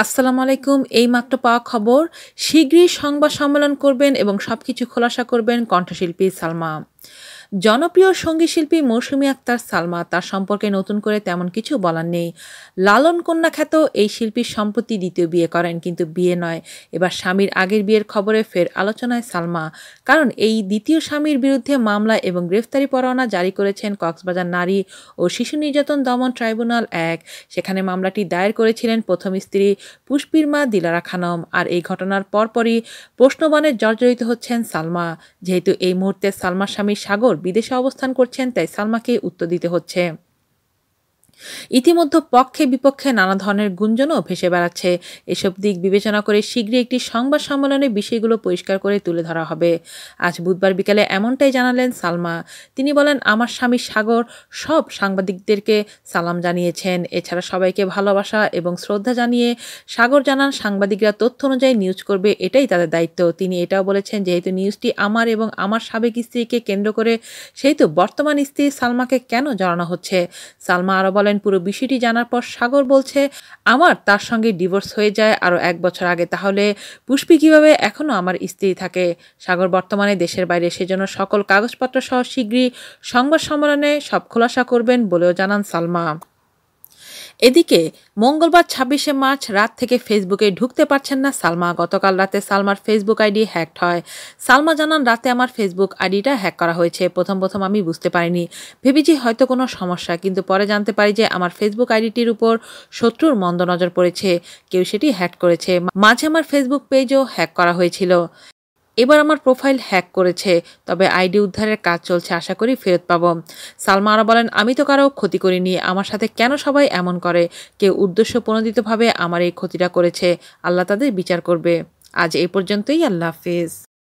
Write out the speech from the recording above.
আসসালামু আলাইকুম এই মাত্র পাওয়া খবর, শীঘ্রই সংবাদ সম্মেলন করবেন এবং সবকিছু খোলাসা করবেন কণ্ঠশিল্পী সালমা। জনপ্রিয় সঙ্গীতশিল্পী মৌসুমী আক্তার সালমা তার সম্পর্কে নতুন করে তেমন কিছু বলার নেই। লালন কন্যা খ্যাত এই শিল্পীর সম্প্রতি দ্বিতীয় বিয়ে করেন, কিন্তু বিয়ে নয়। এবার স্বামীর আগের বিয়ের খবরে ফের আলোচনায় সালমা। কারণ এই দ্বিতীয় স্বামীর বিরুদ্ধে মামলা এবং গ্রেফতারি পরোয়ানা জারি করেছেন কক্সবাজার নারী ও শিশু নির্যাতন দমন ট্রাইব্যুনাল এক। সেখানে মামলাটি দায়ের করেছিলেন প্রথম স্ত্রী পুষ্পির মা দিলারা খানম। আর এই ঘটনার পরপরই প্রশ্নবানে জর্জরিত হচ্ছেন সালমা। যেহেতু এই মুহূর্তে সালমার স্বামী সাগর বিদেশে অবস্থান করছেন তাই সালমাকে উত্তর দিতে হচ্ছে। ইতিমধ্যে পক্ষে বিপক্ষে নানা ধরনের গুঞ্জনও ভেসে বেড়াচ্ছে। এসব দিক বিবেচনা করে শীঘ্রই একটি সংবাদ সম্মেলনে বিষয়গুলো পরিষ্কার করে তুলে ধরা হবে। আজ বুধবার বিকালে এমনটাই জানালেন সালমা। তিনি বলেন, আমার স্বামী সাগর সব সাংবাদিকদেরকে সালাম জানিয়েছেন। এছাড়া সবাইকে ভালোবাসা এবং শ্রদ্ধা জানিয়ে সাগর জানান, সাংবাদিকরা তথ্য অনুযায়ী নিউজ করবে, এটাই তাদের দায়িত্ব। তিনি এটাও বলেছেন, যেহেতু নিউজটি আমার এবং আমার সাবেক স্ত্রীকে কেন্দ্র করে, সেহেতু বর্তমান স্ত্রী সালমাকে কেন জানানো হচ্ছে? সালমা আরও বলেন, পুরো বিষয়টি জানার পর সাগর বলছে, আমার তার সঙ্গে ডিভোর্স হয়ে যায় আরও এক বছর আগে, তাহলে পুষ্পি কীভাবে এখনও আমার স্ত্রী থাকে? সাগর, বর্তমানে দেশের বাইরে সেজন্য সকল কাগজপত্র সহ শীঘ্রই সংবাদ সম্মেলনে সব খোলাসা করবেন বলেও জানান সালমা। এদিকে, মঙ্গলবার ছাব্বিশে মার্চ রাত থেকে ফেসবুকে ঢুকতে পারছেন না সালমা। গতকাল রাতে সালমার ফেসবুক আইডি হ্যাকড হয়। সালমা জানান, রাতে আমার ফেসবুক আইডিটা হ্যাক করা হয়েছে। প্রথম প্রথম আমি বুঝতে পারিনি। ভেবেছি হয়তো কোনো সমস্যা, কিন্তু পরে জানতে পারি যে আমার ফেসবুক আইডিটির উপর শত্রুর মন্দ নজর পড়েছে। কেউ সেটি হ্যাক করেছে। মাঝে আমার ফেসবুক পেজও হ্যাক করা হয়েছিল। এবার আমার প্রোফাইল হ্যাক করেছে, তবে আইডি উদ্ধারের কাজ চলছে আশা করি ফেরত পাব। সালমা আরও বলেন, আমি তো কারও ক্ষতি করিনি, আমার সাথে কেন সবাই এমন করে? কেউ উদ্দেশ্য প্রণোদিতভাবে আমার এই ক্ষতিটা করেছে, আল্লাহ তাদের বিচার করবে। আজ এই পর্যন্তই, আল্লাহ হাফিজ।